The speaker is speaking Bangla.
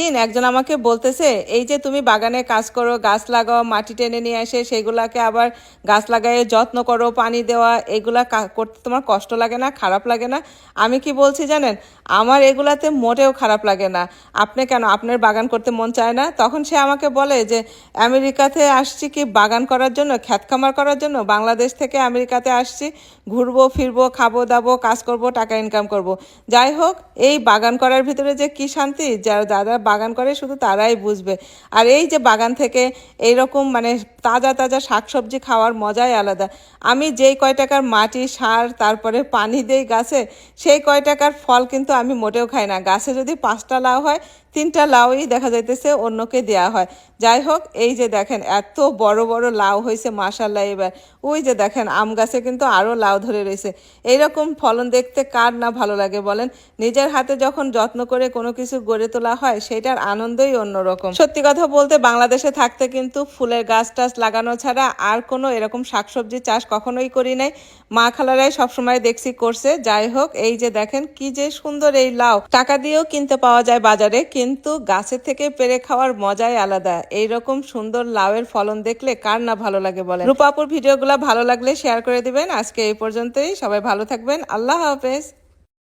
দিন একজন আমাকে বলতেছে, এই যে তুমি বাগানে কাজ করো, গাছ লাগাও, মাটি টেনে নিয়ে আসে, সেগুলাকে আবার গাছ লাগায়ে যত্ন করো, পানি দেওয়া, এগুলা করতে তোমার কষ্ট লাগে না, খারাপ লাগে না? আমি কি বলছি জানেন? আমার এগুলাতে মোটেও খারাপ লাগে না। আপনি কেন? আপনার বাগান করতে মন চায় না? তখন সে আমাকে বলে যে, আমেরিকাতে আসছি কি বাগান করার জন্য, খ্যাত খামার করার জন্য? বাংলাদেশ থেকে আমেরিকাতে আসছি, ঘুরবো, ফিরবো, খাব, দাবো, কাজ করব, টাকা ইনকাম করব। যাই হোক, এই বাগান করার ভিতরে যে কি শান্তি যারা যারা বাগান করে, শুধু তারাই বুঝবে। আর এই যে বাগান থেকে এইরকম মানে তাজা তাজা শাকসবজি খাওয়ার মজাই আলাদা। আমি যেই কয় টাকার মাটি, সার, তারপরে পানি দেই গাছে, সেই কয় টাকার ফল কিন্তু আমি মোটেও খাই না। গাছে যদি পাঁচটা লাউ হয়, তিনটা লাউই দেখা যাইতেছে অন্যকে দেয়া হয়। যাই হোক, এই যে দেখেন, এত বড় বড় লাউ হয়েছে মাসাল্লাহ এবার। ওই যে দেখেন, আম গাছে কিন্তু আরও লাউ ধরে রয়েছে এইরকম ফলন দেখতে কার না ভালো লাগে বলেন? নিজের হাতে যখন যত্ন করে কোনো কিছু গড়ে তোলা হয় সেটার আনন্দই অন্যরকম। সত্যি কথা বলতে বাংলাদেশে থাকতে কিন্তু ফুলের গাছ টাছ লাগানো ছাড়া আর কোনো এরকম শাকসবজি চাষ কখনোই করি নাই। মা খালারাই সবসময় দেখছি করছে। যাই হোক, এই যে দেখেন কি যে সুন্দর এই লাউ। টাকা দিয়েও কিনতে পাওয়া যায় বাজারে, কিন্তু গাছের থেকে পেরে খাওয়ার মজাই আলাদা। এইরকম সুন্দর লাউয়ের ফলন দেখলে কার না ভালো লাগে বলেন। রূপাপুর ভিডিওগুলো ভালো লাগলে শেয়ার করে দিবেন। আজকে এই পর্যন্তই। সবাই ভালো থাকবেন। আল্লাহ হাফেজ।